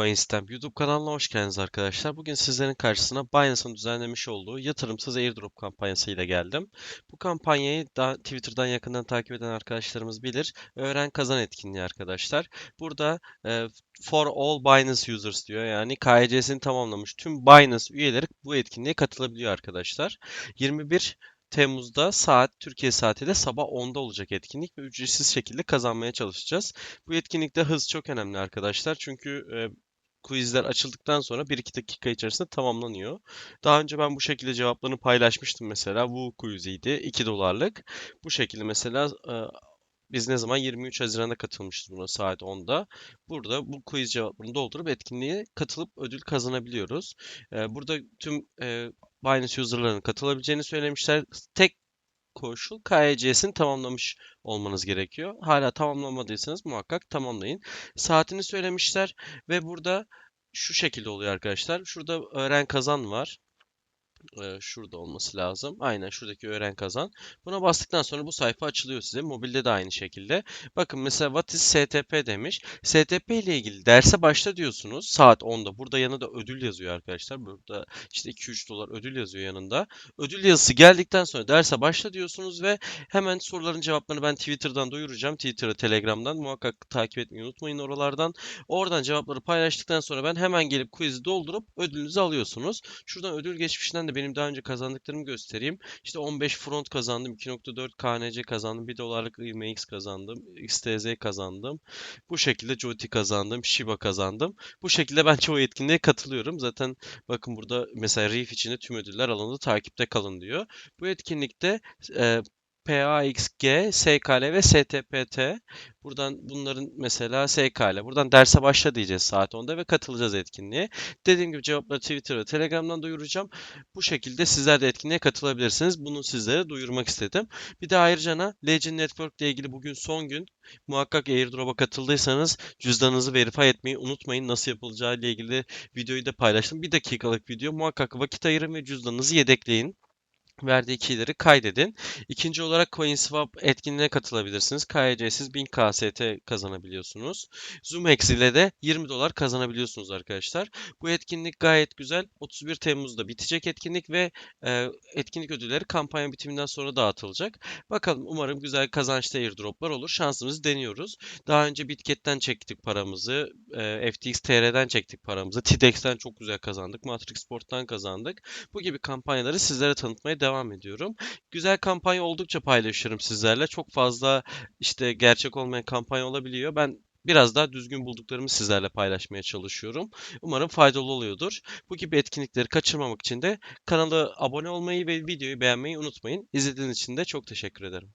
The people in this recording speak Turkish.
CoinStamp YouTube kanalına hoş geldiniz arkadaşlar. Bugün sizlerin karşısına Binance'ın düzenlemiş olduğu yatırımsız airdrop kampanyasıyla geldim. Bu kampanyayı da Twitter'dan yakından takip eden arkadaşlarımız bilir. Öğren kazan etkinliği arkadaşlar. Burada e, for all Binance users diyor. Yani KYC'sini tamamlamış tüm Binance üyeleri bu etkinliğe katılabiliyor arkadaşlar. 21 Temmuz'da saat Türkiye saatiyle sabah 10'da olacak etkinlik ve ücretsiz şekilde kazanmaya çalışacağız. Bu etkinlikte hız çok önemli arkadaşlar. Çünkü e, quizler açıldıktan sonra 1-2 dakika içerisinde tamamlanıyor. Daha önce ben bu şekilde cevaplarını paylaşmıştım mesela. Bu quiziydi. 2 dolarlık. Bu şekilde mesela e, biz ne zaman 23 Haziran'da katılmışız buna saat 10'da. Burada bu quiz cevaplarını doldurup etkinliğe katılıp ödül kazanabiliyoruz. E, burada tüm e, Binance user'larının katılabileceğini söylemişler. Tek koşul KYC'sini tamamlamış olmanız gerekiyor. Hala tamamlamadıysanız muhakkak tamamlayın. Saatini söylemişler ve burada şu şekilde oluyor arkadaşlar. Şurada öğren kazan var. Ee, şurada olması lazım. Aynen şuradaki öğren kazan. Buna bastıktan sonra bu sayfa açılıyor size. Mobilde de aynı şekilde. Bakın mesela what is STP demiş. STP ile ilgili derse başla diyorsunuz. Saat 10'da. Burada yanında ödül yazıyor arkadaşlar. Burada işte 2-3 dolar ödül yazıyor yanında. Ödül yazısı geldikten sonra derse başla diyorsunuz ve hemen soruların cevaplarını ben Twitter'dan duyuracağım. Twitter'a, Telegram'dan muhakkak takip etmeyi unutmayın oralardan. Oradan cevapları paylaştıktan sonra ben hemen gelip quiz'i doldurup ödülünüzü alıyorsunuz. Şuradan ödül geçmişinden de benim daha önce kazandıklarımı göstereyim. İşte 15 front kazandım, 2.4 KNC kazandım, 1 dolarlık IMX kazandım, XTZ kazandım. Bu şekilde Joti kazandım, Shiba kazandım. Bu şekilde ben çoğu etkinliğe katılıyorum. Zaten bakın burada mesela Reef içinde tüm ödüller alındı, takipte kalın diyor. Bu etkinlikte e, PAXG, SKL ve STPT. Buradan bunların mesela SKL. Buradan derse başla diyeceğiz saat 10'da ve katılacağız etkinliğe. Dediğim gibi cevapları Twitter ve Telegram'dan duyuracağım. Bu şekilde sizler de etkinliğe katılabilirsiniz. Bunu sizlere duyurmak istedim. Bir de ayrıca Legend Network ile ilgili bugün son gün. Muhakkak airdrop'a katıldıysanız cüzdanınızı verify etmeyi unutmayın. Nasıl yapılacağı ile ilgili videoyu da paylaştım. Bir dakikalık video. Muhakkak vakit ayırın ve cüzdanınızı yedekleyin verdiği keyleri kaydedin. İkinci olarak CoinSwap etkinliğine katılabilirsiniz. KYC'siz 1000 KST kazanabiliyorsunuz. ZoomX ile de 20 dolar kazanabiliyorsunuz arkadaşlar. Bu etkinlik gayet güzel. 31 Temmuz'da bitecek etkinlik ve e, etkinlik ödülleri kampanya bitiminden sonra dağıtılacak. Bakalım umarım güzel kazançlı airdroplar olur. Şansımızı deniyoruz. Daha önce Bitket'ten çektik paramızı. E, FTX TR'den çektik paramızı. TIDEX'ten çok güzel kazandık. Matrix Sport'tan kazandık. Bu gibi kampanyaları sizlere tanıtmaya devam ediyorum. Güzel kampanya oldukça paylaşırım sizlerle. Çok fazla işte gerçek olmayan kampanya olabiliyor. Ben biraz daha düzgün bulduklarımı sizlerle paylaşmaya çalışıyorum. Umarım faydalı oluyordur. Bu gibi etkinlikleri kaçırmamak için de kanala abone olmayı ve videoyu beğenmeyi unutmayın. İzlediğiniz için de çok teşekkür ederim.